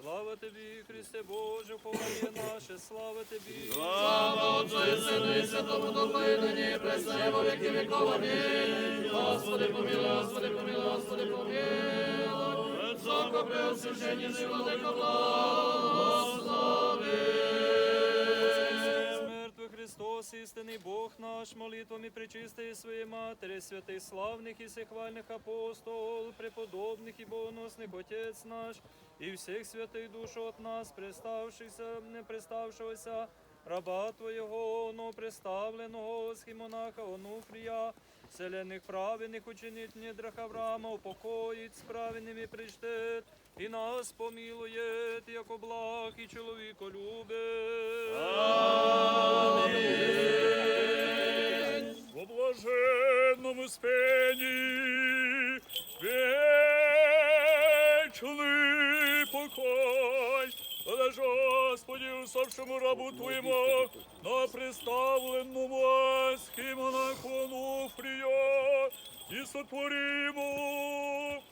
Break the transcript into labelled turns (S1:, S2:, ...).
S1: Слава тобі, Христе Боже, ховання наше, слава тобі.
S2: Слава Отцу і Сину і Святому Духу, і нині, і присно, во віки віков. Амінь. Господи, помилуй, Господи, помилуй, Господи, помилуй. Високо преосвященні владико благослови.
S1: Істинний Бог наш, молитвами причистої своєї Матері, святих славних і всехвальних апостол, преподобних і богоносних Отець наш, і всіх святих душ от нас, приставшихся, не приставшогося, раба Твоєго, но приставленого схімонаха Онуфрія, вселених праведних учинить недрах Авраама, упокоїть з праведними причтет, і нас помилує, як благ і чоловіко любить.
S3: Подаж Господи, усопшему рабу Твоему, на представленному монаху Онуфрия, и сотвориму